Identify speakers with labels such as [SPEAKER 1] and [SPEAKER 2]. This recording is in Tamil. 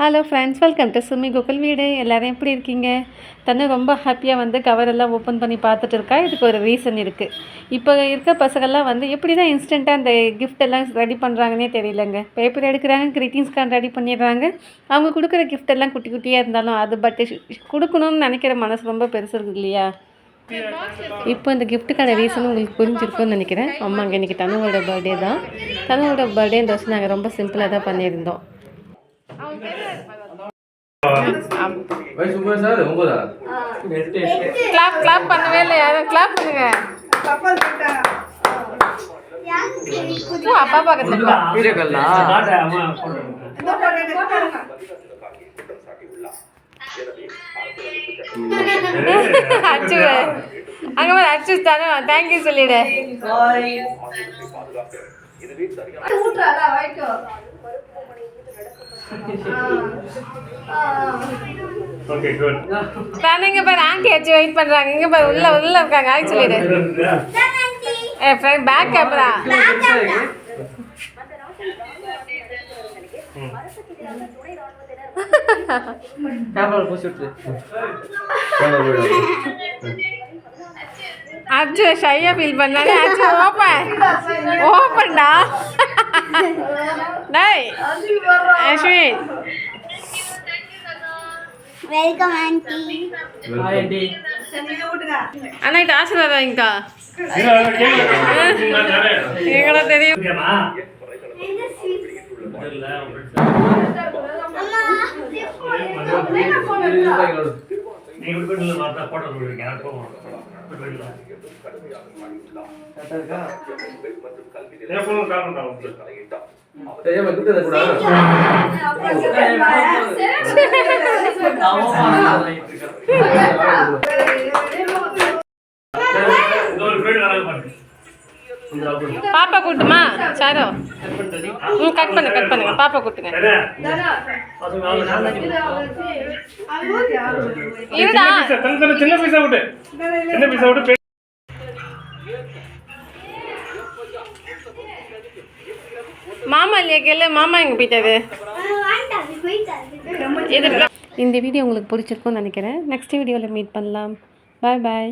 [SPEAKER 1] Hello friends welcome to Sumi Gokul வீடு எல்லாரும் எப்படி இருக்கீங்க? தன்னு ரொம்ப ஹாப்பியாக வந்து கவரெல்லாம் ஓப்பன் பண்ணி பார்த்துட்டு இருக்கா? இதுக்கு ஒரு ரீசன் இருக்குது இப்போ இருக்க பசங்கள்லாம் வந்து எப்படி தான் இன்ஸ்டண்ட்டாக அந்த கிஃப்ட் எல்லாம் ரெடி பண்ணுறாங்கன்னே தெரியலங்க. பேப்பர் எடுக்கிறாங்க கிரீட்டிங்ஸ் கார்டு ரெடி பண்ணிடுறாங்க. அவங்க கொடுக்குற கிஃப்ட் எல்லாம் குட்டி குட்டியாக இருந்தாலும் அது பட் கொடுக்கணும்னு நினைக்கிற மனசு ரொம்ப பெருசு இருக்கு இல்லையா? இப்போ இந்த கிஃப்ட்டுக்கான ரீசன் உங்களுக்கு புரிஞ்சிருக்கும்னு நினைக்கிறேன். ஆமாங்க இன்றைக்கி தனுவோட பர்த்டே தான். தனுவோட பர்த்டே இந்த வருஷம் நாங்கள் ரொம்ப சிம்பிளாக தான் பண்ணியிருந்தோம்.
[SPEAKER 2] சார் ஒன்பதா
[SPEAKER 1] கிளாப் கிளாப் பண்ணவே இல்லை யாரும் கிளாப் பண்ணுங்க அப்பா பக்கத்துல.
[SPEAKER 2] வீடியோ கால்லா
[SPEAKER 1] அச்சு அங்க அச்சு தானே தேங்க்யூ சொல்லிடு.
[SPEAKER 3] ஓகே குட்
[SPEAKER 1] தானே பாரு ஆண்டி அச்சு வெயிட் பண்றாங்க. இங்க பாரு உள்ள உள்ள இருக்காங்க. ஆய் சொல்லிடு. ஏ ஃப்ரெண்ட் பேக் கேமரா ஷையா ஃபீல் பண்ணாலே அச்சு ஓப்பன் ஓப்பன்டா டேய் அஸ்வின்
[SPEAKER 4] வெல்கம் ஆண்டி
[SPEAKER 1] அண்ணா இது ஆசீர்வாதம் வாங்கிக்கா
[SPEAKER 3] கேக்குறேன்
[SPEAKER 1] எங்களா தெரியும்
[SPEAKER 3] இல்ல நீங்க வீட்டுல மாத்தா போட்டோ போடுவீங்க அனுப்புவோம் வீட்டுல ஏன் போன் கால் பண்றாங்க
[SPEAKER 2] தெரியாம கிட்ட கூட
[SPEAKER 3] இது ஒரு ஃப்ரெண்ட் அழகு பாருங்க
[SPEAKER 1] பாப்பா கூட்டுமா? சாரோ. ம் கட் பண்ணு கட் பண்ணுங்க. பாப்பா கூட்டுங்க. இருடா.
[SPEAKER 3] சின்ன விட்டு. விட்டு
[SPEAKER 1] மாமா இல்லையா கேளு? மாமா எங்க போயிட்டாரு? இந்த வீடியோ உங்களுக்கு பிடிச்சிருக்கும்னு நினைக்கிறேன். நெக்ஸ்ட் வீடியோவில் மீட் பண்ணலாம். பாய் பாய்